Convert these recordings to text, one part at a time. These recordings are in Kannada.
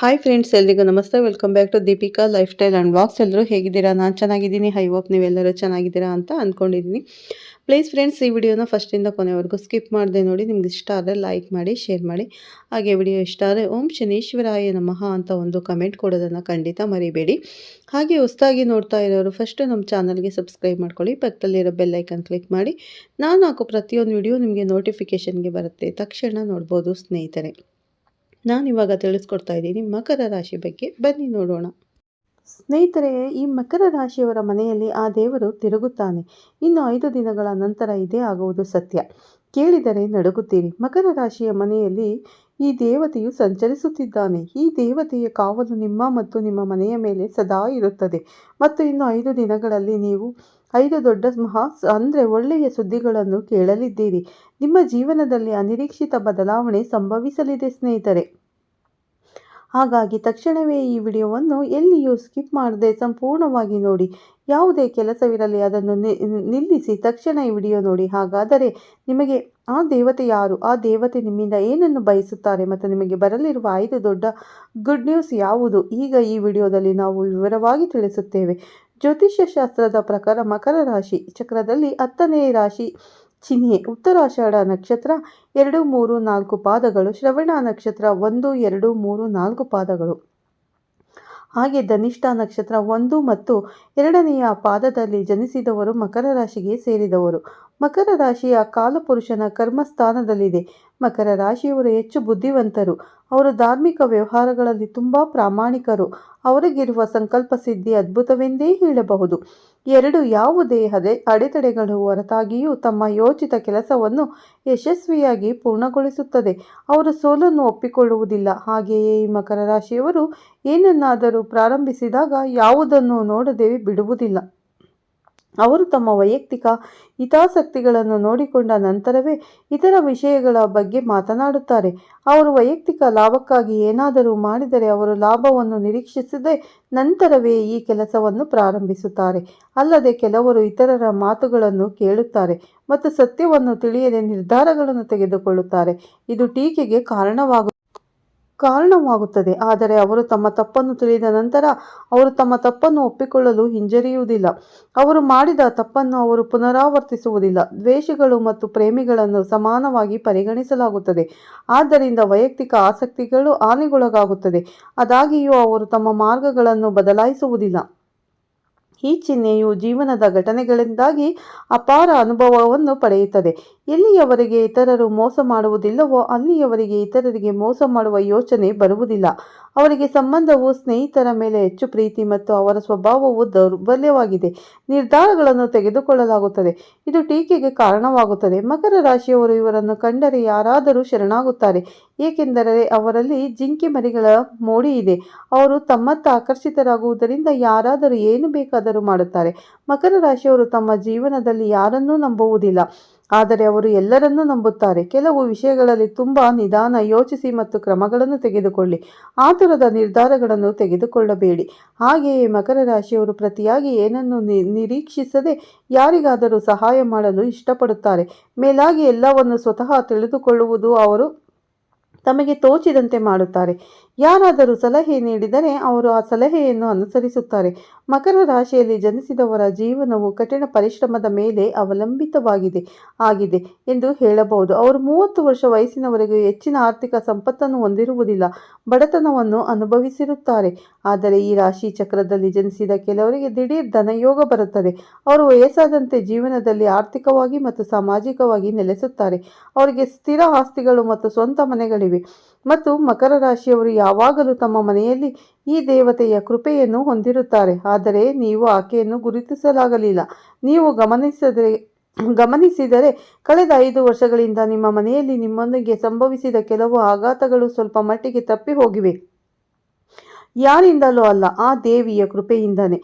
ಹಾಯ್ ಫ್ರೆಂಡ್ಸ್ ಎಲ್ರಿಗೂ ನಮಸ್ತೆ. Welcome back to Deepika lifestyle and vlogs ಎಲ್ಲರೂ ಹೇಗಿದ್ದೀರಾ? ನಾನು ಚೆನ್ನಾಗಿದ್ದೀನಿ. ಹೈ ಹೋಪ್ ನೀವೆಲ್ಲರೂ ಚೆನ್ನಾಗಿದ್ದೀರಾ ಅಂತ ಅಂದ್ಕೊಂಡಿದ್ದೀನಿ ಪ್ಲೀಸ್ ಫ್ರೆಂಡ್ಸ್ ಈ ವಿಡಿಯೋನ ಫಸ್ಟಿಂದ ಕೊನೆವರೆಗೂ ಸ್ಕಿಪ್ ಮಾಡದೆ ನೋಡಿ. ನಿಮ್ಗೆ ಇಷ್ಟ ಆದರೆ ಲೈಕ್ ಮಾಡಿ ಶೇರ್ ಮಾಡಿ. ಹಾಗೆ ವಿಡಿಯೋ ಇಷ್ಟ ಆದರೆ ಓಂ ಶನೀಶ್ವರಾಯ ನಮಃ ಅಂತ ಒಂದು ಕಮೆಂಟ್ ಕೊಡೋದನ್ನು ಖಂಡಿತ ಮರಿಬೇಡಿ. ಹಾಗೆ ಹೊಸದಾಗಿ ನೋಡ್ತಾ ಇರೋರು ಫಸ್ಟು ನಮ್ಮ ಚಾನಲ್ಗೆ ಸಬ್ಸ್ಕ್ರೈಬ್ ಮಾಡ್ಕೊಳ್ಳಿ. ಪಕ್ಕದಲ್ಲಿರೋ ಬೆಲ್ಲೈಕನ್ ಕ್ಲಿಕ್ ಮಾಡಿ. ನಾನು ಹಾಕೋ ಪ್ರತಿಯೊಂದು ವಿಡಿಯೋ ನಿಮಗೆ ನೋಟಿಫಿಕೇಷನ್ಗೆ ಬರುತ್ತೆ. ತಕ್ಷಣ ನೋಡ್ಬೋದು ಸ್ನೇಹಿತರೆ. ನಾನು ಇವಾಗ ತಿಳಿಸ್ಕೊಡ್ತಾ ಇದ್ದೀನಿ ಮಕರ ರಾಶಿ ಬಗ್ಗೆ. ಬನ್ನಿ ನೋಡೋಣ. ಸ್ನೇಹಿತರೆ, ಈ ಮಕರ ರಾಶಿಯವರ ಮನೆಯಲ್ಲಿ ಆ ದೇವರು ತಿರುಗುತ್ತಾನೆ. ಇನ್ನು ಐದು ದಿನಗಳ ನಂತರ ಇದೇ ಆಗುವುದು ಸತ್ಯ. ಕೇಳಿದರೆ ನಡುಗುತ್ತೀರಿ. ಮಕರ ರಾಶಿಯ ಮನೆಯಲ್ಲಿ ಈ ದೇವತೆಯು ಸಂಚರಿಸುತ್ತಿದ್ದಾನೆ. ಈ ದೇವತೆಯ ಕಾವಲು ನಿಮ್ಮ ಮತ್ತು ನಿಮ್ಮ ಮನೆಯ ಮೇಲೆ ಸದಾ ಇರುತ್ತದೆ. ಮತ್ತು ಇನ್ನು ಐದು ದಿನಗಳಲ್ಲಿ ನೀವು ಐದು ದೊಡ್ಡ ಮಹಾ ಅಂದರೆ ಒಳ್ಳೆಯ ಸುದ್ದಿಗಳನ್ನು ಕೇಳಲಿದ್ದೀರಿ. ನಿಮ್ಮ ಜೀವನದಲ್ಲಿ ಅನಿರೀಕ್ಷಿತ ಬದಲಾವಣೆ ಸಂಭವಿಸಲಿದೆ, ಸ್ನೇಹಿತರೆ. ಹಾಗಾಗಿ ತಕ್ಷಣವೇ ಈ ವಿಡಿಯೋವನ್ನು ಎಲ್ಲಿಯೂ ಸ್ಕಿಪ್ ಮಾಡದೆ ಸಂಪೂರ್ಣವಾಗಿ ನೋಡಿ. ಯಾವುದೇ ಕೆಲಸವಿರಲಿ, ಅದನ್ನು ನಿಲ್ಲಿಸಿ ತಕ್ಷಣ ಈ ವಿಡಿಯೋ ನೋಡಿ. ಹಾಗಾದರೆ ನಿಮಗೆ ಆ ದೇವತೆ ಯಾರು? ಆ ದೇವತೆ ನಿಮ್ಮಿಂದ ಏನನ್ನು ಬಯಸುತ್ತಾರೆ? ಮತ್ತು ನಿಮಗೆ ಬರಲಿರುವ ಐದು ದೊಡ್ಡ ಗುಡ್ ನ್ಯೂಸ್ ಯಾವುದು? ಈಗ ಈ ವಿಡಿಯೋದಲ್ಲಿ ನಾವು ವಿವರವಾಗಿ ತಿಳಿಸುತ್ತೇವೆ. ಜ್ಯೋತಿಷ್ಯ ಶಾಸ್ತ್ರದ ಪ್ರಕಾರ ಮಕರ ರಾಶಿ ಚಕ್ರದಲ್ಲಿ ಹತ್ತನೇ ರಾಶಿ ಚಿಹ್ನೆ. ಉತ್ತರಾಷಾಢ ನಕ್ಷತ್ರ ಎರಡು, ಮೂರು, ನಾಲ್ಕು ಪಾದಗಳು. ಶ್ರವಣ ನಕ್ಷತ್ರ ಒಂದು, ಎರಡು, ಮೂರು, ನಾಲ್ಕು ಪಾದಗಳು. ಹಾಗೆ ಧನಿಷ್ಠ ನಕ್ಷತ್ರ ಒಂದು ಮತ್ತು ಎರಡನೆಯ ಪಾದದಲ್ಲಿ ಜನಿಸಿದವರು ಮಕರ ರಾಶಿಗೆ ಸೇರಿದವರು. ಮಕರ ರಾಶಿಯ ಕಾಲಪುರುಷನ ಕರ್ಮಸ್ಥಾನದಲ್ಲಿದೆ. ಮಕರ ರಾಶಿಯವರು ಹೆಚ್ಚು ಬುದ್ಧಿವಂತರು. ಅವರು ಧಾರ್ಮಿಕ ವ್ಯವಹಾರಗಳಲ್ಲಿ ತುಂಬ ಪ್ರಾಮಾಣಿಕರು. ಅವರಿಗಿರುವ ಸಂಕಲ್ಪ ಸಿದ್ಧಿ ಅದ್ಭುತವೆಂದೇ ಹೇಳಬಹುದು. ಎರಡು ಯಾವುದೇ ಅದೇ ಅಡೆತಡೆಗಳು ಹೊರತಾಗಿಯೂ ತಮ್ಮ ಯೋಚಿತ ಕೆಲಸವನ್ನು ಯಶಸ್ವಿಯಾಗಿ ಪೂರ್ಣಗೊಳಿಸುತ್ತದೆ. ಅವರು ಸೋಲನ್ನು ಒಪ್ಪಿಕೊಳ್ಳುವುದಿಲ್ಲ. ಹಾಗೆಯೇ ಈ ಮಕರ ರಾಶಿಯವರು ಏನನ್ನಾದರೂ ಪ್ರಾರಂಭಿಸಿದಾಗ ಯಾವುದನ್ನು ನೋಡದೆ ಬಿಡುವುದಿಲ್ಲ. ಅವರು ತಮ್ಮ ವೈಯಕ್ತಿಕ ಹಿತಾಸಕ್ತಿಗಳನ್ನು ನೋಡಿಕೊಂಡ ನಂತರವೇ ಇತರ ವಿಷಯಗಳ ಬಗ್ಗೆ ಮಾತನಾಡುತ್ತಾರೆ. ಅವರು ವೈಯಕ್ತಿಕ ಲಾಭಕ್ಕಾಗಿ ಏನಾದರೂ ಮಾಡಿದರೆ ಅವರು ಲಾಭವನ್ನು ನಿರೀಕ್ಷಿಸದೆ ನಂತರವೇ ಈ ಕೆಲಸವನ್ನು ಪ್ರಾರಂಭಿಸುತ್ತಾರೆ. ಅಲ್ಲದೆ ಕೆಲವರು ಇತರರ ಮಾತುಗಳನ್ನು ಕೇಳುತ್ತಾರೆ ಮತ್ತು ಸತ್ಯವನ್ನು ತಿಳಿಯದೆ ನಿರ್ಧಾರಗಳನ್ನು ತೆಗೆದುಕೊಳ್ಳುತ್ತಾರೆ. ಇದು ಟೀಕೆಗೆ ಕಾರಣವಾಗುತ್ತದೆ ಕಾರಣವಾಗುತ್ತದೆ. ಆದರೆ ಅವರು ತಮ್ಮ ತಪ್ಪನ್ನು ತಿಳಿದ ನಂತರ ಅವರು ತಮ್ಮ ತಪ್ಪನ್ನು ಒಪ್ಪಿಕೊಳ್ಳಲು ಹಿಂಜರಿಯುವುದಿಲ್ಲ. ಅವರು ಮಾಡಿದ ತಪ್ಪನ್ನು ಅವರು ಪುನರಾವರ್ತಿಸುವುದಿಲ್ಲ. ದ್ವೇಷಗಳು ಮತ್ತು ಪ್ರೇಮಿಗಳನ್ನು ಸಮಾನವಾಗಿ ಪರಿಗಣಿಸಲಾಗುತ್ತದೆ. ಆದ್ದರಿಂದ ವೈಯಕ್ತಿಕ ಆಸಕ್ತಿಗಳು ಹಾನಿಗೊಳಗಾಗುತ್ತದೆ. ಆದಾಗಿಯೂ ಅವರು ತಮ್ಮ ಮಾರ್ಗಗಳನ್ನು ಬದಲಾಯಿಸುವುದಿಲ್ಲ. ಈ ಚಿಹ್ನೆಯು ಜೀವನದ ಘಟನೆಗಳಿಂದಾಗಿ ಅಪಾರ ಅನುಭವವನ್ನು ಪಡೆಯುತ್ತದೆ. ಎಲ್ಲಿಯವರೆಗೆ ಇತರರು ಮೋಸ ಮಾಡುವುದಿಲ್ಲವೋ ಅಲ್ಲಿಯವರಿಗೆ ಇತರರಿಗೆ ಮೋಸ ಮಾಡುವ ಯೋಚನೆ ಬರುವುದಿಲ್ಲ. ಅವರಿಗೆ ಸಂಬಂಧವು ಸ್ನೇಹಿತರ ಮೇಲೆ ಹೆಚ್ಚು ಪ್ರೀತಿ ಮತ್ತು ಅವರ ಸ್ವಭಾವವು ದೌರ್ಬಲ್ಯವಾಗಿದೆ. ನಿರ್ಧಾರಗಳನ್ನು ತೆಗೆದುಕೊಳ್ಳಲಾಗುತ್ತದೆ. ಇದು ಟೀಕೆಗೆ ಕಾರಣವಾಗುತ್ತದೆ. ಮಕರ ರಾಶಿಯವರು ಇವರನ್ನು ಕಂಡರೆ ಯಾರಾದರೂ ಶರಣಾಗುತ್ತಾರೆ, ಏಕೆಂದರೆ ಅವರಲ್ಲಿ ಜಿಂಕೆ ಮರಿಗಳ ಮೋಡಿ ಇದೆ. ಅವರು ತಮ್ಮತ್ತ ಆಕರ್ಷಿತರಾಗುವುದರಿಂದ ಯಾರಾದರೂ ಏನು ಬೇಕಾದರೂ ಮಾಡುತ್ತಾರೆ. ಮಕರ ರಾಶಿಯವರು ತಮ್ಮ ಜೀವನದಲ್ಲಿ ಯಾರನ್ನೂ ನಂಬುವುದಿಲ್ಲ. ಆದರೆ ಅವರು ಎಲ್ಲರನ್ನೂ ನಂಬುತ್ತಾರೆ. ಕೆಲವು ವಿಷಯಗಳಲ್ಲಿ ತುಂಬ ನಿಧಾನ ಯೋಚಿಸಿ ಮತ್ತು ಕ್ರಮಗಳನ್ನು ತೆಗೆದುಕೊಳ್ಳಿ. ಆತುರದ ನಿರ್ಧಾರಗಳನ್ನು ತೆಗೆದುಕೊಳ್ಳಬೇಡಿ. ಹಾಗೆಯೇ ಮಕರ ರಾಶಿಯವರು ಪ್ರತಿಯಾಗಿ ಏನನ್ನು ನಿರೀಕ್ಷಿಸದೆ ಯಾರಿಗಾದರೂ ಸಹಾಯ ಮಾಡಲು ಇಷ್ಟಪಡುತ್ತಾರೆ. ಮೇಲಾಗಿ ಎಲ್ಲವನ್ನು ಸ್ವತಃ ತಿಳಿದುಕೊಳ್ಳುವುದು ಅವರು ತಮಗೆ ತೋಚಿದಂತೆ ಮಾಡುತ್ತಾರೆ. ಯಾರಾದರೂ ಸಲಹೆ ನೀಡಿದರೆ ಅವರು ಆ ಸಲಹೆಯನ್ನು ಅನುಸರಿಸುತ್ತಾರೆ. ಮಕರ ರಾಶಿಯಲ್ಲಿ ಜನಿಸಿದವರ ಜೀವನವು ಕಠಿಣ ಪರಿಶ್ರಮದ ಮೇಲೆ ಅವಲಂಬಿತವಾಗಿದೆ, ಆಗಿದೆ ಎಂದು ಹೇಳಬಹುದು. ಅವರು ಮೂವತ್ತು ವರ್ಷ ವಯಸ್ಸಿನವರೆಗೂ ಹೆಚ್ಚಿನ ಆರ್ಥಿಕ ಸಂಪತ್ತನ್ನು ಹೊಂದಿರುವುದಿಲ್ಲ, ಬಡತನವನ್ನು ಅನುಭವಿಸಿರುತ್ತಾರೆ. ಆದರೆ ಈ ರಾಶಿ ಚಕ್ರದಲ್ಲಿ ಜನಿಸಿದ ಕೆಲವರಿಗೆ ದಿಢೀರ್ ಧನಯೋಗ ಬರುತ್ತದೆ. ಅವರು ವಯಸ್ಸಾದಂತೆ ಜೀವನದಲ್ಲಿ ಆರ್ಥಿಕವಾಗಿ ಮತ್ತು ಸಾಮಾಜಿಕವಾಗಿ ನೆಲೆಸುತ್ತಾರೆ. ಅವರಿಗೆ ಸ್ಥಿರ ಆಸ್ತಿಗಳು ಮತ್ತು ಸ್ವಂತ ಮನೆಗಳಿವೆ. ಮತ್ತು ಮಕರ ರಾಶಿಯವರು ಯಾವಾಗಲೂ ತಮ್ಮ ಮನೆಯಲ್ಲಿ ಈ ದೇವತೆಯ ಕೃಪೆಯನ್ನು ಹೊಂದಿರುತ್ತಾರೆ. ಆದರೆ ನೀವು ಆಕೆಯನ್ನು ಗುರುತಿಸಲಾಗಲಿಲ್ಲ. ನೀವು ಗಮನಿಸಿದರೆ ಗಮನಿಸಿದರೆ ಕಳೆದ ಐದು ವರ್ಷಗಳಿಂದ ನಿಮ್ಮ ಮನೆಯಲ್ಲಿ ನಿಮ್ಮೊಂದಿಗೆ ಸಂಭವಿಸಿದ ಕೆಲವು ಆಘಾತಗಳು ಸ್ವಲ್ಪ ಮಟ್ಟಿಗೆ ತಪ್ಪಿ ಹೋಗಿವೆ. ಯಾರಿಂದಲೂ ಅಲ್ಲ, ಆ ದೇವಿಯ ಕೃಪೆಯಿಂದನೇ.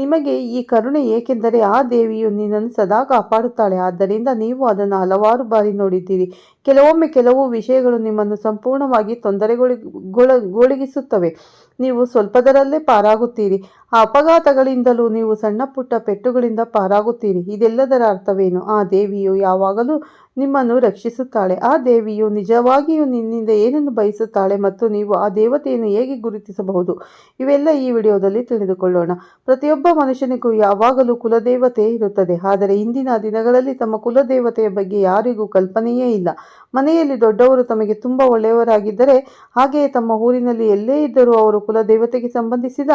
ನಿಮಗೆ ಈ ಕರುಣೆ ಏಕೆಂದರೆ ಆ ದೇವಿಯು ನಿನ್ನನ್ನು ಸದಾ ಕಾಪಾಡುತ್ತಾಳೆ. ಆದ್ದರಿಂದ ನೀವು ಅದನ್ನು ಹಲವಾರು ಬಾರಿ ನೋಡಿದ್ದೀರಿ. ಕೆಲವೊಮ್ಮೆ ಕೆಲವು ವಿಷಯಗಳು ನಿಮ್ಮನ್ನು ಸಂಪೂರ್ಣವಾಗಿ ತೊಂದರೆಗೊಳಗೊಳಗಿಸುತ್ತವೆ ನೀವು ಸ್ವಲ್ಪದರಲ್ಲೇ ಪಾರಾಗುತ್ತೀರಿ. ಆ ಅಪಘಾತಗಳಿಂದಲೂ ನೀವು ಸಣ್ಣ ಪುಟ್ಟ ಪೆಟ್ಟುಗಳಿಂದ ಪಾರಾಗುತ್ತೀರಿ. ಇದೆಲ್ಲದರ ಅರ್ಥವೇನು? ಆ ದೇವಿಯು ಯಾವಾಗಲೂ ನಿಮ್ಮನ್ನು ರಕ್ಷಿಸುತ್ತಾಳೆ. ಆ ದೇವಿಯು ನಿಜವಾಗಿಯೂ ನಿನ್ನಿಂದ ಏನನ್ನು ಬಯಸುತ್ತಾಳೆ ಮತ್ತು ನೀವು ಆ ದೇವತೆಯನ್ನು ಹೇಗೆ ಗುರುತಿಸಬಹುದು? ಇವೆಲ್ಲ ಈ ವಿಡಿಯೋದಲ್ಲಿ ತಿಳಿದುಕೊಳ್ಳೋಣ. ಪ್ರತಿಯೊಬ್ಬ ಮನುಷ್ಯನಿಗೂ ಯಾವಾಗಲೂ ಕುಲದೇವತೆ ಇರುತ್ತದೆ. ಆದರೆ ಇಂದಿನ ದಿನಗಳಲ್ಲಿ ತಮ್ಮ ಕುಲದೇವತೆಯ ಬಗ್ಗೆ ಯಾರಿಗೂ ಕಲ್ಪನೆಯೇ ಇಲ್ಲ. ಮನೆಯಲ್ಲಿ ದೊಡ್ಡವರು ತಮಗೆ ತುಂಬ ಒಳ್ಳೆಯವರಾಗಿದ್ದರೆ ಹಾಗೆಯೇ ತಮ್ಮ ಊರಿನಲ್ಲಿ ಎಲ್ಲೇ ಇದ್ದರೂ ಅವರು ಕುಲದೇವತೆಗೆ ಸಂಬಂಧಿಸಿದ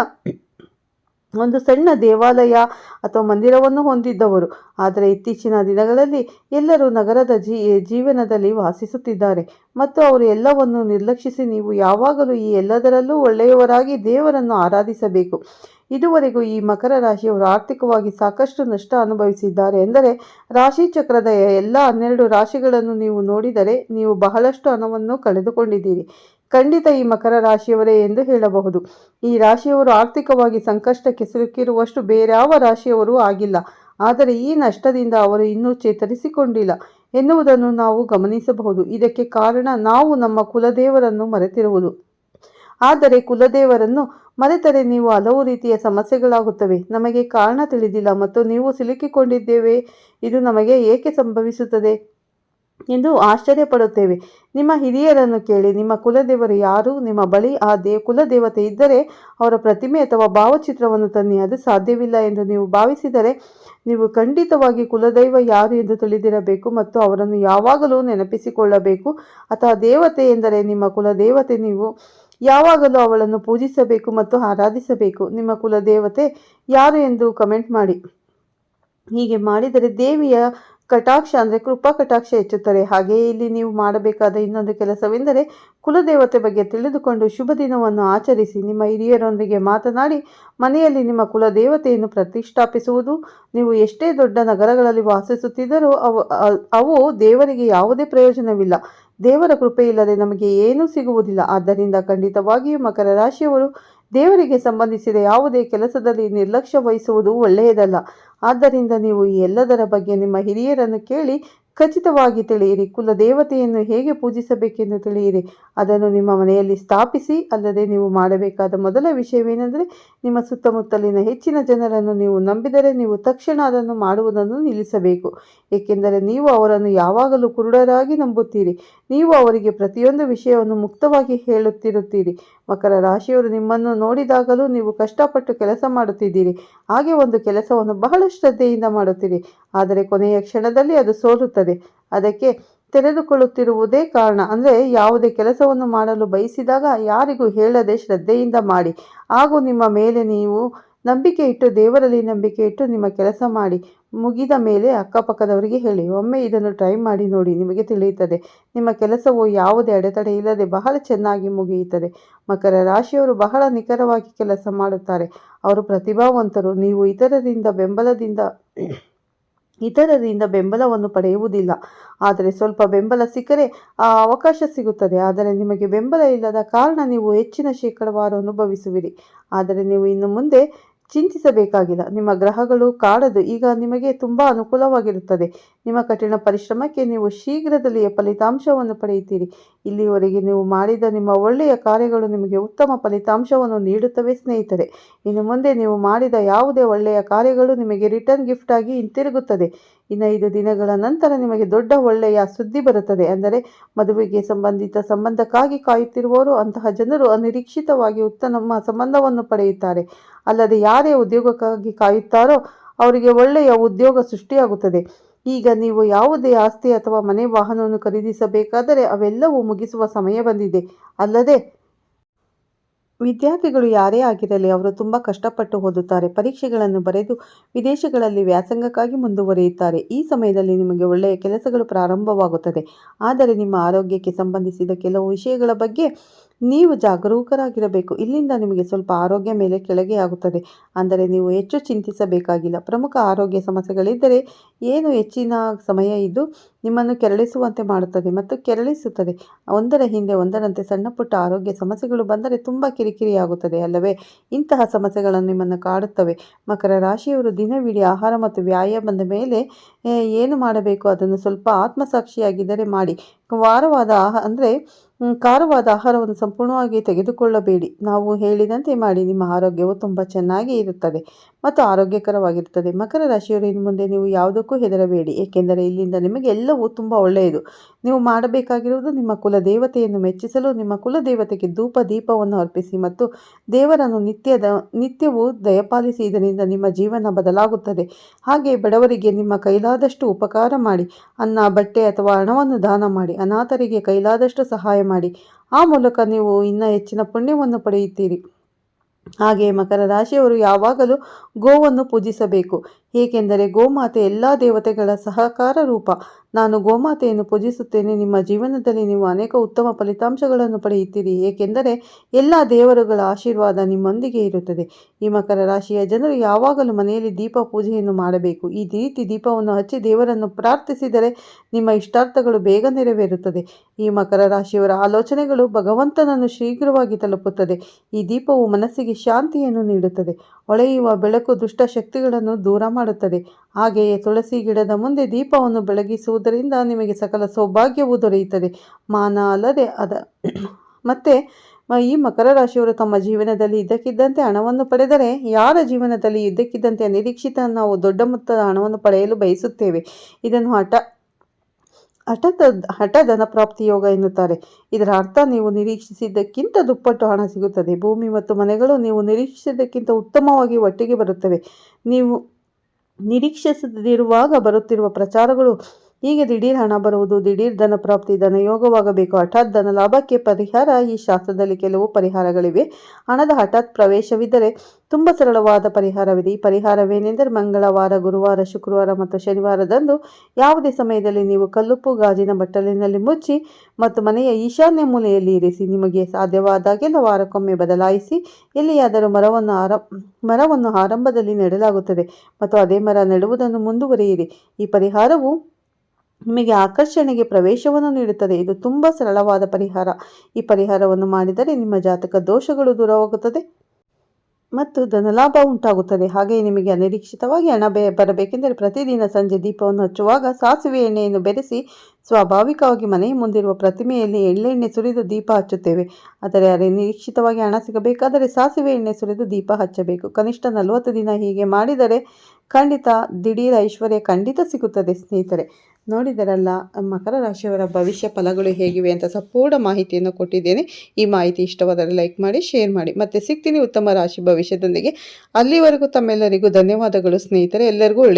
ಒಂದು ಸಣ್ಣ ದೇವಾಲಯ ಅಥವಾ ಮಂದಿರವನ್ನು ಹೊಂದಿದ್ದವರು. ಆದರೆ ಇತ್ತೀಚಿನ ದಿನಗಳಲ್ಲಿ ಎಲ್ಲರೂ ನಗರದ ಜೀ, ಜೀವನದಲ್ಲಿ ವಾಸಿಸುತ್ತಿದ್ದಾರೆ. ಮತ್ತು ಅವರು ಎಲ್ಲವನ್ನು ನಿರ್ಲಕ್ಷಿಸಿ ನೀವು ಯಾವಾಗಲೂ ಈ ಎಲ್ಲದರಲ್ಲೂ ಒಳ್ಳೆಯವರಾಗಿ ದೇವರನ್ನು ಆರಾಧಿಸಬೇಕು. ಇದುವರೆಗೂ ಈ ಮಕರ ರಾಶಿಯವರು ಆರ್ಥಿಕವಾಗಿ ಸಾಕಷ್ಟು ನಷ್ಟ ಅನುಭವಿಸಿದ್ದಾರೆ. ಎಂದರೆ ರಾಶಿ ಚಕ್ರದ ಎಲ್ಲ ಹನ್ನೆರಡು ರಾಶಿಗಳನ್ನು ನೀವು ನೋಡಿದರೆ ನೀವು ಬಹಳಷ್ಟು ಹಣವನ್ನು ಕಳೆದುಕೊಂಡಿದ್ದೀರಿ. ಖಂಡಿತ ಈ ಮಕರ ರಾಶಿಯವರೇ ಎಂದು ಹೇಳಬಹುದು. ಈ ರಾಶಿಯವರು ಆರ್ಥಿಕವಾಗಿ ಸಂಕಷ್ಟಕ್ಕೆ ಸಿಲುಕಿರುವಷ್ಟು ಬೇರ್ಯಾವ ರಾಶಿಯವರೂ ಆಗಿಲ್ಲ. ಆದರೆ ಈ ನಷ್ಟದಿಂದ ಅವರು ಇನ್ನೂ ಚೇತರಿಸಿಕೊಂಡಿಲ್ಲ ಎನ್ನುವುದನ್ನು ನಾವು ಗಮನಿಸಬಹುದು. ಇದಕ್ಕೆ ಕಾರಣ ನಾವು ನಮ್ಮ ಕುಲದೇವರನ್ನು ಮರೆತಿರುವುದು. ಆದರೆ ಕುಲದೇವರನ್ನು ಮರೆತರೆ ನೀವು ಹಲವು ರೀತಿಯ ಸಮಸ್ಯೆಗಳಾಗುತ್ತವೆ. ನಮಗೆ ಕಾರಣ ತಿಳಿದಿಲ್ಲ ಮತ್ತು ನೀವು ಸಿಲುಕಿಕೊಂಡಿದ್ದೇವೆ. ಇದು ನಮಗೆ ಏಕೆ ಸಂಭವಿಸುತ್ತದೆ ಎಂದು ಆಶ್ಚರ್ಯಪಡುತ್ತೇವೆ. ನಿಮ್ಮ ಹಿರಿಯರನ್ನು ಕೇಳಿ, ನಿಮ್ಮ ಕುಲದೇವರು ಯಾರು? ನಿಮ್ಮ ಬಳಿ ಆ ದೇ, ಕುಲದೇವತೆ ಇದ್ದರೆ ಅವರ ಪ್ರತಿಮೆ ಅಥವಾ ಭಾವಚಿತ್ರವನ್ನು ತನ್ನಿ, ಅದು ಸಾಧ್ಯವಿಲ್ಲ ಎಂದು ನೀವು ಭಾವಿಸಿದರೆ ನೀವು ಖಂಡಿತವಾಗಿ ಕುಲದೈವ ಯಾರು ಎಂದು ತಿಳಿದಿರಬೇಕು ಮತ್ತು ಅವರನ್ನು ಯಾವಾಗಲೂ ನೆನಪಿಸಿಕೊಳ್ಳಬೇಕು. ಅಥವಾ ದೇವತೆ ಎಂದರೆ ನಿಮ್ಮ ಕುಲದೇವತೆ ನೀವು ಯಾವಾಗಲೂ ಅವಳನ್ನು ಪೂಜಿಸಬೇಕು ಮತ್ತು ಆರಾಧಿಸಬೇಕು. ನಿಮ್ಮ ಕುಲದೇವತೆ ಯಾರು ಎಂದು ಕಮೆಂಟ್ ಮಾಡಿ. ಹೀಗೆ ಮಾಡಿದರೆ ದೇವಿಯ ಕಟಾಕ್ಷ ಅಂದರೆ ಕೃಪಾ ಕಟಾಕ್ಷ ಹೆಚ್ಚುತ್ತಾರೆ ಹಾಗೆಯೇ ಇಲ್ಲಿ ನೀವು ಮಾಡಬೇಕಾದ ಇನ್ನೊಂದು ಕೆಲಸವೆಂದರೆ ಕುಲದೇವತೆ ಬಗ್ಗೆ ತಿಳಿದುಕೊಂಡು ಶುಭ ದಿನವನ್ನು ಆಚರಿಸಿ ನಿಮ್ಮ ಹಿರಿಯರೊಂದಿಗೆ ಮಾತನಾಡಿ ಮನೆಯಲ್ಲಿ ನಿಮ್ಮ ಕುಲದೇವತೆಯನ್ನು ಪ್ರತಿಷ್ಠಾಪಿಸುವುದು. ನೀವು ಎಷ್ಟೇ ದೊಡ್ಡ ನಗರಗಳಲ್ಲಿ ವಾಸಿಸುತ್ತಿದ್ದರೂ ಅವು ಅವು ದೇವರಿಗೆ ಯಾವುದೇ ಪ್ರಯೋಜನವಿಲ್ಲ. ದೇವರ ಕೃಪೆಯಿಲ್ಲದೆ ನಮಗೆ ಏನೂ ಸಿಗುವುದಿಲ್ಲ. ಆದ್ದರಿಂದ ಖಂಡಿತವಾಗಿಯೂ ಮಕರ ರಾಶಿಯವರು ದೇವರಿಗೆ ಸಂಬಂಧಿಸಿದ ಯಾವುದೇ ಕೆಲಸದಲ್ಲಿ ನಿರ್ಲಕ್ಷ್ಯ ವಹಿಸುವುದು ಒಳ್ಳೆಯದಲ್ಲ. ಆದ್ದರಿಂದ ನೀವು ಎಲ್ಲದರ ಬಗ್ಗೆ ನಿಮ್ಮ ಹಿರಿಯರನ್ನು ಕೇಳಿ ಖಚಿತವಾಗಿ ತಿಳಿಯಿರಿ. ಕುಲ ದೇವತೆಯನ್ನು ಹೇಗೆ ಪೂಜಿಸಬೇಕೆಂದು ತಿಳಿಯಿರಿ. ಅದನ್ನು ನಿಮ್ಮ ಮನೆಯಲ್ಲಿ ಸ್ಥಾಪಿಸಿ, ಅಲ್ಲದೆ ನೀವು ಮಾಡಬೇಕಾದ ಮೊದಲ ವಿಷಯವೇನೆಂದರೆ, ನಿಮ್ಮ ಸುತ್ತಮುತ್ತಲಿನ ಹೆಚ್ಚಿನ ಜನರನ್ನು ನೀವು ನಂಬಿದರೆ ನೀವು ತಕ್ಷಣ ಅದನ್ನು ಮಾಡುವುದನ್ನು ನಿಲ್ಲಿಸಬೇಕು. ಏಕೆಂದರೆ ನೀವು ಅವರನ್ನು ಯಾವಾಗಲೂ ಕುರುಡರಾಗಿ ನಂಬುತ್ತೀರಿ. ನೀವು ಅವರಿಗೆ ಪ್ರತಿಯೊಂದು ವಿಷಯವನ್ನು ಮುಕ್ತವಾಗಿ ಹೇಳುತ್ತಿರುತ್ತೀರಿ. ಮಕರ ರಾಶಿಯವರು ನಿಮ್ಮನ್ನು ನೋಡಿದಾಗಲೂ ನೀವು ಕಷ್ಟಪಟ್ಟು ಕೆಲಸ ಮಾಡುತ್ತಿದ್ದೀರಿ. ಹಾಗೆ ಒಂದು ಕೆಲಸವನ್ನು ಬಹಳ ಶ್ರದ್ಧೆಯಿಂದ ಮಾಡುತ್ತೀರಿ. ಆದರೆ ಕೊನೆಯ ಕ್ಷಣದಲ್ಲಿ ಅದು ಸೋಲುತ್ತದೆ. ಅದಕ್ಕೆ ತೆರೆದುಕೊಳ್ಳುತ್ತಿರುವುದೇ ಕಾರಣ. ಅಂದರೆ ಯಾವುದೇ ಕೆಲಸವನ್ನು ಮಾಡಲು ಬಯಸಿದಾಗ ಯಾರಿಗೂ ಹೇಳದೆ ಶ್ರದ್ಧೆಯಿಂದ ಮಾಡಿ. ಹಾಗೂ ನಿಮ್ಮ ಮೇಲೆ ನೀವು ನಂಬಿಕೆ ಇಟ್ಟು, ದೇವರಲ್ಲಿ ನಂಬಿಕೆ ಇಟ್ಟು ನಿಮ್ಮ ಕೆಲಸ ಮಾಡಿ. ಮುಗಿದ ಮೇಲೆ ಅಕ್ಕಪಕ್ಕದವರಿಗೆ ಹೇಳಿ. ಒಮ್ಮೆ ಇದನ್ನು ಟ್ರೈ ಮಾಡಿ ನೋಡಿ, ನಿಮಗೆ ತಿಳಿಯುತ್ತದೆ. ನಿಮ್ಮ ಕೆಲಸವು ಯಾವುದೇ ಅಡೆತಡೆ ಇಲ್ಲದೆ ಬಹಳ ಚೆನ್ನಾಗಿ ಮುಗಿಯುತ್ತದೆ. ಮಕರ ರಾಶಿಯವರು ಬಹಳ ನಿಖರವಾಗಿ ಕೆಲಸ ಮಾಡುತ್ತಾರೆ. ಅವರು ಪ್ರತಿಭಾವಂತರು. ನೀವು ಇತರರಿಂದ ಬೆಂಬಲದಿಂದ ಇತರರಿಂದ ಬೆಂಬಲವನ್ನು ಪಡೆಯುವುದಿಲ್ಲ. ಆದರೆ ಸ್ವಲ್ಪ ಬೆಂಬಲ ಸಿಕ್ಕರೆ ಆ ಅವಕಾಶ ಸಿಗುತ್ತದೆ. ಆದರೆ ನಿಮಗೆ ಬೆಂಬಲ ಇಲ್ಲದ ಕಾರಣ ನೀವು ಹೆಚ್ಚಿನ ಶೇಕಡವಾರು ಅನುಭವಿಸುವಿರಿ. ಆದರೆ ನೀವು ಇನ್ನು ಮುಂದೆ ಚಿಂತಿಸಬೇಕಾಗಿಲ್ಲ. ನಿಮ್ಮ ಗ್ರಹಗಳು ಕಾಡದು, ಈಗ ನಿಮಗೆ ತುಂಬ ಅನುಕೂಲವಾಗಿರುತ್ತದೆ. ನಿಮ್ಮ ಕಠಿಣ ಪರಿಶ್ರಮಕ್ಕೆ ನೀವು ಶೀಘ್ರದಲ್ಲಿಯೇ ಫಲಿತಾಂಶವನ್ನು ಪಡೆಯುತ್ತೀರಿ. ಇಲ್ಲಿಯವರೆಗೆ ನೀವು ಮಾಡಿದ ನಿಮ್ಮ ಒಳ್ಳೆಯ ಕಾರ್ಯಗಳು ನಿಮಗೆ ಉತ್ತಮ ಫಲಿತಾಂಶವನ್ನು ನೀಡುತ್ತವೆ, ಸ್ನೇಹಿತರೆ. ಇನ್ನು ಮುಂದೆ ನೀವು ಮಾಡಿದ ಯಾವುದೇ ಒಳ್ಳೆಯ ಕಾರ್ಯಗಳು ನಿಮಗೆ ರಿಟರ್ನ್ ಗಿಫ್ಟ್ ಆಗಿ ಹಿಂತಿರುಗುತ್ತದೆ. ಇನ್ನು ಐದು ದಿನಗಳ ನಂತರ ನಿಮಗೆ ದೊಡ್ಡ ಒಳ್ಳೆಯ ಸುದ್ದಿ ಬರುತ್ತದೆ. ಅಂದರೆ ಮದುವೆಗೆ ಸಂಬಂಧಿತ ಸಂಬಂಧಕ್ಕಾಗಿ ಕಾಯುತ್ತಿರುವವರು ಅಂತಹ ಜನರು ಅನಿರೀಕ್ಷಿತವಾಗಿ ಉತ್ತಮ ಸಂಬಂಧವನ್ನು ಪಡೆಯುತ್ತಾರೆ. ಅಲ್ಲದೆ ಯಾರೇ ಉದ್ಯೋಗಕ್ಕಾಗಿ ಕಾಯುತ್ತಾರೋ ಅವರಿಗೆ ಒಳ್ಳೆಯ ಉದ್ಯೋಗ ಸೃಷ್ಟಿಯಾಗುತ್ತದೆ. ಈಗ ನೀವು ಯಾವುದೇ ಆಸ್ತಿ ಅಥವಾ ಮನೆ ವಾಹನವನ್ನು ಖರೀದಿಸಬೇಕಾದರೆ ಅವೆಲ್ಲವೂ ಮುಗಿಸುವ ಸಮಯ ಬಂದಿದೆ. ಅಲ್ಲದೆ ವಿದ್ಯಾರ್ಥಿಗಳು ಯಾರೇ ಆಗಿರಲಿ ಅವರು ತುಂಬ ಕಷ್ಟಪಟ್ಟು ಓದುತ್ತಾರೆ, ಪರೀಕ್ಷೆಗಳನ್ನು ಬರೆದು ವಿದೇಶಗಳಲ್ಲಿ ವ್ಯಾಸಂಗಕ್ಕಾಗಿ ಮುಂದುವರಿಯುತ್ತಾರೆ. ಈ ಸಮಯದಲ್ಲಿ ನಿಮಗೆ ಒಳ್ಳೆಯ ಕೆಲಸಗಳು ಪ್ರಾರಂಭವಾಗುತ್ತದೆ. ಆದರೆ ನಿಮ್ಮ ಆರೋಗ್ಯಕ್ಕೆ ಸಂಬಂಧಿಸಿದ ಕೆಲವು ವಿಷಯಗಳ ಬಗ್ಗೆ ನೀವು ಜಾಗರೂಕರಾಗಿರಬೇಕು. ಇಲ್ಲಿಂದ ನಿಮಗೆ ಸ್ವಲ್ಪ ಆರೋಗ್ಯ ಮೇಲೆ ಕೆಳಗೆ ಆಗುತ್ತದೆ. ಅಂದರೆ ನೀವು ಹೆಚ್ಚು ಚಿಂತಿಸಬೇಕಾಗಿಲ್ಲ. ಪ್ರಮುಖ ಆರೋಗ್ಯ ಸಮಸ್ಯೆಗಳಿದ್ದರೆ ಏನು ಹೆಚ್ಚಿನ ಸಮಯ ಇದ್ದು ನಿಮ್ಮನ್ನು ಕೆರಳಿಸುವಂತೆ ಮಾಡುತ್ತದೆ ಮತ್ತು ಕೆರಳಿಸುತ್ತದೆ. ಒಂದರ ಹಿಂದೆ ಒಂದರಂತೆ ಸಣ್ಣ ಪುಟ್ಟ ಆರೋಗ್ಯ ಸಮಸ್ಯೆಗಳು ಬಂದರೆ ತುಂಬ ಕಿರಿಕಿರಿಯಾಗುತ್ತದೆ ಅಲ್ಲವೇ? ಇಂತಹ ಸಮಸ್ಯೆಗಳನ್ನು ನಿಮ್ಮನ್ನು ಕಾಡುತ್ತವೆ. ಮಕರ ರಾಶಿಯವರು ದಿನವಿಡೀ ಆಹಾರ ಮತ್ತು ವ್ಯಾಯಾಮದ ಮೇಲೆ ಏನು ಮಾಡಬೇಕು? ಅದನ್ನು ಸ್ವಲ್ಪ ಆತ್ಮಸಾಕ್ಷಿಯಾಗಿದ್ದರೆ ಮಾಡಿ. ವಾರವಾದ ಆಹ, ಅಂದರೆ ಖಾರವಾದ ಆಹಾರವನ್ನು ಸಂಪೂರ್ಣವಾಗಿ ತೆಗೆದುಕೊಳ್ಳಬೇಡಿ. ನಾವು ಹೇಳಿದಂತೆ ಮಾಡಿ, ನಿಮ್ಮ ಆರೋಗ್ಯವು ತುಂಬ ಚೆನ್ನಾಗಿ ಇರುತ್ತದೆ ಮತ್ತು ಆರೋಗ್ಯಕರವಾಗಿರುತ್ತದೆ. ಮಕರ ರಾಶಿಯವರು ಇನ್ನು ಮುಂದೆ ನೀವು ಯಾವುದಕ್ಕೂ ಹೆದರಬೇಡಿ. ಏಕೆಂದರೆ, ಇಲ್ಲಿಂದ ನಿಮಗೆ ಎಲ್ಲವೂ ತುಂಬ ಒಳ್ಳೆಯದು. ನೀವು ಮಾಡಬೇಕಾಗಿರುವುದು ನಿಮ್ಮ ಕುಲ ದೇವತೆಯನ್ನು ಮೆಚ್ಚಿಸಲು, ನಿಮ್ಮ ಕುಲ ದೇವತೆಗೆ ಧೂಪ, ದೀಪವನ್ನು ಅರ್ಪಿಸಿ ಮತ್ತು ದೇವರನ್ನು ನಿತ್ಯದ, ನಿತ್ಯವೂ ದಯಪಾಲಿಸಿ, ಇದರಿಂದ ನಿಮ್ಮ ಜೀವನ ಬದಲಾಗುತ್ತದೆ. ಹಾಗೆ, ಬಡವರಿಗೆ ನಿಮ್ಮ ಕೈಲಾದಷ್ಟು ಉಪಕಾರ ಮಾಡಿ, ಅನ್ನ, ಬಟ್ಟೆ ಅಥವಾ ಹಣವನ್ನು ದಾನ ಮಾಡಿ. ಅನಾಥರಿಗೆ ಕೈಲಾದಷ್ಟು ಸಹಾಯ ಮಾಡಿ. ಆ ಮೂಲಕ ನೀವು ಇನ್ನ ಹೆಚ್ಚಿನ ಪುಣ್ಯವನ್ನು ಪಡೆಯುತ್ತೀರಿ. ಹಾಗೆ ಮಕರ ರಾಶಿಯವರು ಯಾವಾಗಲೂ ಗೋವನ್ನು ಪೂಜಿಸಬೇಕು. ಏಕೆಂದರೆ ಗೋಮಾತೆ ಎಲ್ಲ ದೇವತೆಗಳ ಸಹಕಾರ ರೂಪ. ನಾನು ಗೋಮಾತೆಯನ್ನು ಪೂಜಿಸುತ್ತೇನೆ. ನಿಮ್ಮ ಜೀವನದಲ್ಲಿ ನೀವು ಅನೇಕ ಉತ್ತಮ ಫಲಿತಾಂಶಗಳನ್ನು ಪಡೆಯುತ್ತೀರಿ. ಏಕೆಂದರೆ ಎಲ್ಲ ದೇವರುಗಳ ಆಶೀರ್ವಾದ ನಿಮ್ಮೊಂದಿಗೆ ಇರುತ್ತದೆ. ಈ ಮಕರ ರಾಶಿಯ ಜನರು ಯಾವಾಗಲೂ ಮನೆಯಲ್ಲಿ ದೀಪ ಪೂಜೆಯನ್ನು ಮಾಡಬೇಕು. ಈ ರೀತಿ ದೀಪವನ್ನು ಹಚ್ಚಿ ದೇವರನ್ನು ಪ್ರಾರ್ಥಿಸಿದರೆ ನಿಮ್ಮ ಇಷ್ಟಾರ್ಥಗಳು ಬೇಗ ನೆರವೇರುತ್ತದೆ. ಈ ಮಕರ ರಾಶಿಯವರ ಆಲೋಚನೆಗಳು ಭಗವಂತನನ್ನು ಶೀಘ್ರವಾಗಿ ತಲುಪುತ್ತದೆ. ಈ ದೀಪವು ಮನಸ್ಸಿಗೆ ಶಾಂತಿಯನ್ನು ನೀಡುತ್ತದೆ. ಹೊಳೆಯುವ ಬೆಳಕು ದುಷ್ಟ ಶಕ್ತಿಗಳನ್ನು ದೂರ ಮಾಡುತ್ತದೆ. ಹಾಗೆಯೇ ತುಳಸಿ ಗಿಡದ ಮುಂದೆ ದೀಪವನ್ನು ಬೆಳಗಿಸುವುದರಿಂದ ನಿಮಗೆ ಸಕಲ ಸೌಭಾಗ್ಯವೂ ದೊರೆಯುತ್ತದೆ. ಮಾನ ಅಲ್ಲದೆ ಅದ ಮತ್ತು ಈ ಮಕರ ರಾಶಿಯವರು ತಮ್ಮ ಜೀವನದಲ್ಲಿ ಇದ್ದಕ್ಕಿದ್ದಂತೆ ಹಣವನ್ನು ಪಡೆದರೆ ಯಾರ ಜೀವನದಲ್ಲಿ ಇದ್ದಕ್ಕಿದ್ದಂತೆ ನಿರೀಕ್ಷಿತ ನಾವು ದೊಡ್ಡ ಮೊತ್ತದ ಹಣವನ್ನು ಪಡೆಯಲು ಬಯಸುತ್ತೇವೆ. ಇದನ್ನು ಹಠ, ಹಠದ, ಹಠ ಧನ ಪ್ರಾಪ್ತಿ ಯೋಗ ಎನ್ನುತ್ತಾರೆ. ಇದರ ಅರ್ಥ ನೀವು ನಿರೀಕ್ಷಿಸಿದ್ದಕ್ಕಿಂತ ದುಪ್ಪಟ್ಟು ಹಣ ಸಿಗುತ್ತದೆ. ಭೂಮಿ ಮತ್ತು ಮನೆಗಳು ನೀವು ನಿರೀಕ್ಷಿಸಿದ್ದಕ್ಕಿಂತ ಉತ್ತಮವಾಗಿ ಒಟ್ಟಿಗೆ ಬರುತ್ತವೆ. ನೀವು ನಿರೀಕ್ಷಿಸದಿರುವಾಗ ಬರುತ್ತಿರುವ ಪ್ರಚಾರಗಳು ಹೀಗೆ ದಿಢೀರ್ ಹಣ ಬರುವುದು ದಿಢೀರ್ ಧನ ಪ್ರಾಪ್ತಿ, ಧನ ಯೋಗವಾಗಬೇಕು. ಹಠಾತ್ ಧನ ಲಾಭಕ್ಕೆ ಪರಿಹಾರ. ಈ ಶಾಸ್ತ್ರದಲ್ಲಿ ಕೆಲವು ಪರಿಹಾರಗಳಿವೆ. ಹಣದ ಹಠಾತ್ ಪ್ರವೇಶವಿದ್ದರೆ ತುಂಬ ಸರಳವಾದ ಪರಿಹಾರವಿದೆ. ಈ ಪರಿಹಾರವೇನೆಂದರೆ ಮಂಗಳವಾರ, ಗುರುವಾರ, ಶುಕ್ರವಾರ ಮತ್ತು ಶನಿವಾರದಂದು ಯಾವುದೇ ಸಮಯದಲ್ಲಿ ನೀವು ಕಲ್ಲುಪ್ಪು ಗಾಜಿನ ಬಟ್ಟಲಿನಲ್ಲಿ ಮುಚ್ಚಿ ಮತ್ತು ಮನೆಯ ಈಶಾನ್ಯ ಮೂಲೆಯಲ್ಲಿ ಇರಿಸಿ, ನಿಮಗೆ ಸಾಧ್ಯವಾದಾಗೆಲ್ಲ ವಾರಕ್ಕೊಮ್ಮೆ ಬದಲಾಯಿಸಿ, ಎಲ್ಲಿಯಾದರೂ ಮರವನ್ನು ಮರವನ್ನು ಆರಂಭದಲ್ಲಿ ನೆಡಲಾಗುತ್ತದೆ ಮತ್ತು ಅದೇ ಮರ ನೆಡುವುದನ್ನು ಮುಂದುವರಿಯಿರಿ. ಈ ಪರಿಹಾರವು ನಿಮಗೆ ಆಕರ್ಷಣೆಗೆ ಪ್ರವೇಶವನ್ನು ನೀಡುತ್ತದೆ. ಇದು ತುಂಬ ಸರಳವಾದ ಪರಿಹಾರ. ಈ ಪರಿಹಾರವನ್ನು ಮಾಡಿದರೆ ನಿಮ್ಮ ಜಾತಕ ದೋಷಗಳು ದೂರವಾಗುತ್ತದೆ ಮತ್ತು ಧನಲಾಭ ಉಂಟಾಗುತ್ತದೆ. ಹಾಗೆಯೇ ನಿಮಗೆ ಅನಿರೀಕ್ಷಿತವಾಗಿ ಹಣ ಬೆ ಬರಬೇಕೆಂದರೆ ಪ್ರತಿದಿನ ಸಂಜೆ ದೀಪವನ್ನು ಹಚ್ಚುವಾಗ ಸಾಸಿವೆ ಎಣ್ಣೆಯನ್ನು ಬೆರೆಸಿ ಸ್ವಾಭಾವಿಕವಾಗಿ ಮನೆಯ ಮುಂದಿರುವ ಪ್ರತಿಮೆಯಲ್ಲಿ ಎಳ್ಳೆಣ್ಣೆ ಸುರಿದು ದೀಪ ಹಚ್ಚುತ್ತೇವೆ. ಆದರೆ ಅನಿರೀಕ್ಷಿತವಾಗಿ ಹಣ ಸಿಗಬೇಕಾದರೆ ಸಾಸಿವೆ ಎಣ್ಣೆ ಸುರಿದು ದೀಪ ಹಚ್ಚಬೇಕು. ಕನಿಷ್ಠ ನಲವತ್ತು ದಿನ ಹೀಗೆ ಮಾಡಿದರೆ ಖಂಡಿತ ದಿಢೀರ್ ಐಶ್ವರ್ಯ ಖಂಡಿತ ಸಿಗುತ್ತದೆ ಸ್ನೇಹಿತರೆ. ನೋಡಿದರಲ್ಲ, ಮಕರ ರಾಶಿಯವರ ಭವಿಷ್ಯ ಫಲಗಳು ಹೇಗಿವೆ ಅಂತ ಸಂಪೂರ್ಣ ಮಾಹಿತಿಯನ್ನು ಕೊಟ್ಟಿದ್ದೇನೆ. ಈ ಮಾಹಿತಿ ಇಷ್ಟವಾದರೆ ಲೈಕ್ ಮಾಡಿ, ಶೇರ್ ಮಾಡಿ. ಮತ್ತೆ ಸಿಗ್ತೀನಿ ಉತ್ತಮ ರಾಶಿ ಭವಿಷ್ಯದೊಂದಿಗೆ. ಅಲ್ಲಿವರೆಗೂ ತಮ್ಮೆಲ್ಲರಿಗೂ ಧನ್ಯವಾದಗಳು ಸ್ನೇಹಿತರೆ. ಎಲ್ಲರಿಗೂ ಒಳ್ಳೆ